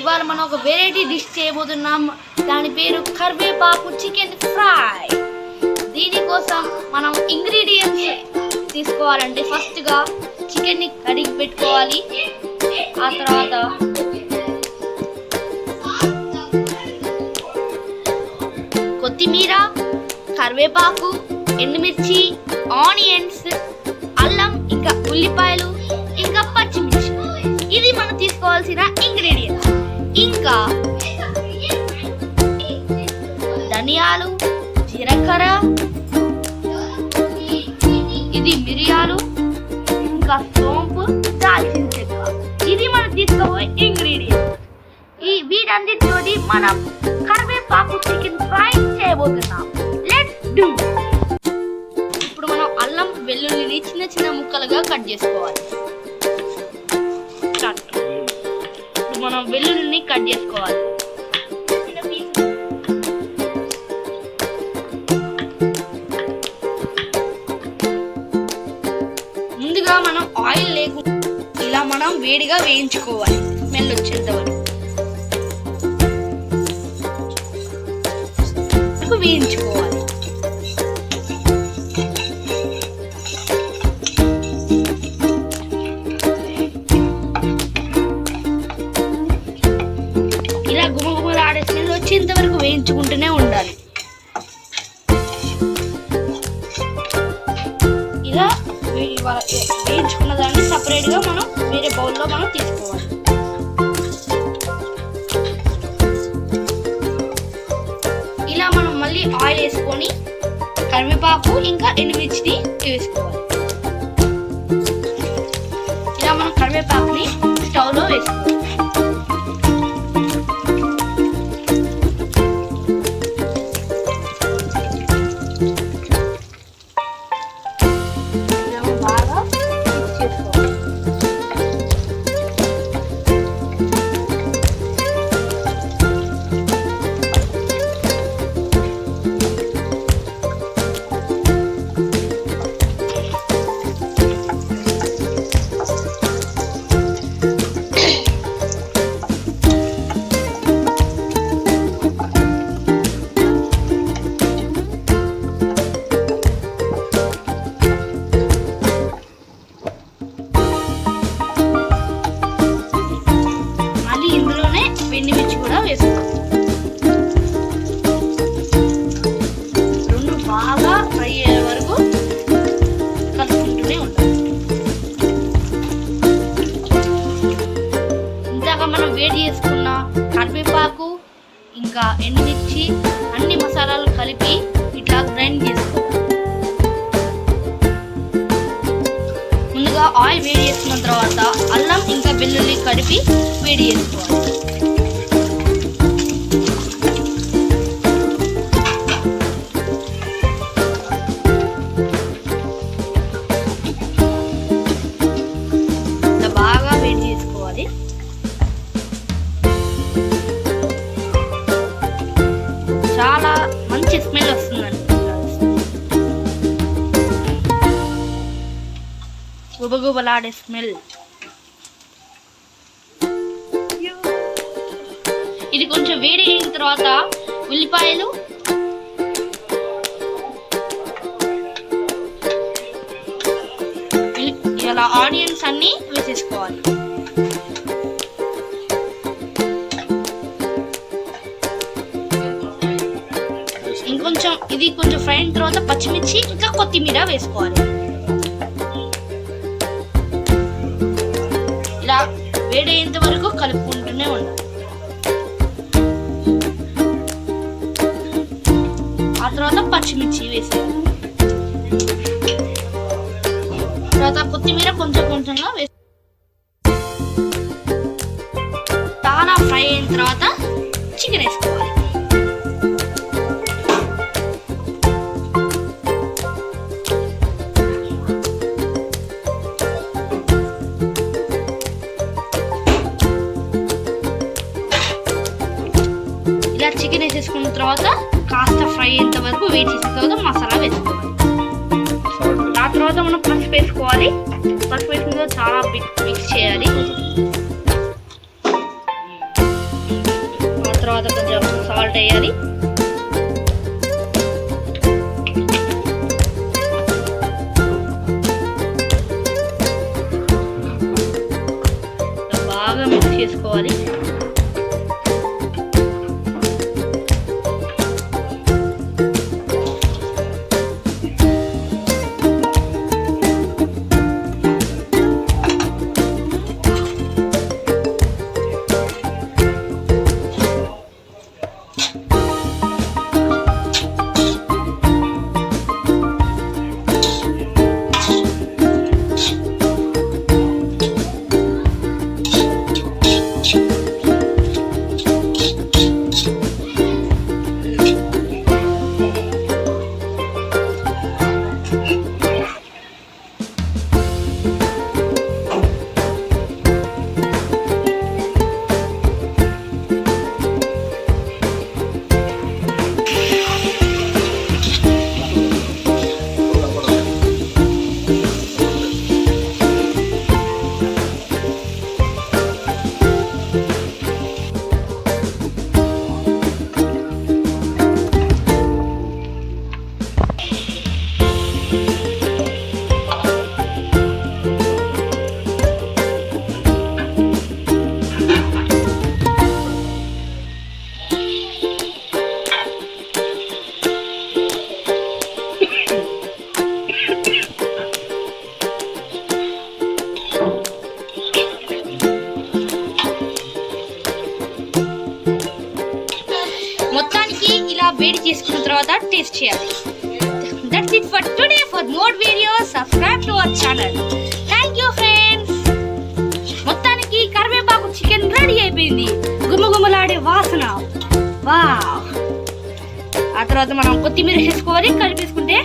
ఇవాళ మనం ఒక వెరైటీ డిష్ చేయబోతున్నాం. దాని పేరు కరివేపాకు చికెన్ ఫ్రై. దీనికోసం మనం ఇంగ్రీడియంట్స్ తీసుకోవాలంటే ఫస్ట్గా చికెన్ని కడిగి పెట్టుకోవాలి. ఆ తర్వాత కొత్తిమీర కరివేపాకు ఎండుమిర్చి ఆనియన్స్ ధనియాలు జీలకర్ర ఇది మిరియాలు ఇంకా సోంపు దాల్చిన చెక్క. ఇది మనం తీసుకోబోయే ఇంగ్రీడియంట్స్ ఈ వీటన్నిటితోటి మనం కరివేపాకు చికెన్ ఫ్రై చేయబోతున్నాం. లెట్స్ డూ ఇప్పుడు మనం అల్లం వెల్లుల్లిని చిన్న చిన్న ముక్కలుగా కట్ చేసుకోవాలి. ఇప్పుడు మనం వెల్లుల్లిని కట్ చేసుకోవాలి. వేడిగా వేయించుకోవాలి స్మెల్ వచ్చేంత వరకు వేయించుకోవాలి. ఇలా గుమగుమలాడే స్మెల్ వచ్చేంత వరకు వేయించుకుంటూనే వేరే బౌల్లో మనం తీసుకోవాలి ఇలా మనం మళ్ళీ ఆయిల్ వేసుకొని కరివేపాకు ఇంకా ఎండుమిర్చిని వేసుకోవాలి. ఇలా మనం కరివేపాకుని స్టవ్లో వేసుకోవాలి. ఇంకా ఎండుమిర్చి అన్ని మసాలాలు కలిపి ఇట్లా గ్రైండ్ చేసుకోవాలి ముందుగా ఆయిల్ వేడి చేసుకున్న తర్వాత అల్లం ఇంకా వెల్లుల్లి కలిపి వేడి చేసుకోవాలి. మంచి స్మెల్ వస్తుందండి గుబగుబలాడే స్మెల్. ఇది కొంచెం వేడి అయిన తర్వాత ఉల్లిపాయలు. ఇలా ఆనియన్స్ అన్ని వేసేసుకోవాలి. కొంచెం ఇది కొంచెం ఫ్రై అయిన తర్వాత పచ్చిమిర్చి ఇంకా కొత్తిమీర వేసుకోవాలి. ఇలా వేడయ్యేంత వరకు కలుపుకుంటూనే ఉండాలి. ఆ తర్వాత పచ్చిమిర్చి వేసేయాలి. తర్వాత కొత్తిమీర కొంచెం కొంచెంగా వేసి బాగా ఫ్రై అయిన తర్వాత చికెన్ వేసుకోవాలి. వేసేసుకున్న తర్వాత కాస్త ఫ్రై అయ్యేంత వరకు వెయిట్ చేసిన తర్వాత మసాలా వేసుకోవాలి. ఆ తర్వాత మనం పసుపు వేసుకోవాలి. పసుపు వేసుకున్న తర్వాత చాలా మిక్స్ చేయాలి. ఆ తర్వాత వేయాలి. బాగా మిక్స్ చేసుకోవాలి. వేడి చేసుకున్న తర్వాత టేస్ట్ చేయాలి. That's it for today for more videos subscribe to our channel thank you friends మొత్తానికి కరివేపాకు చికెన్ రెడీ అయిపోయింది. గుమగుమలాడే వాసన. వా ఆ తర్వాత మనం కొత్తిమీర వేసుకోవాలి. కలిపేసుకుంటే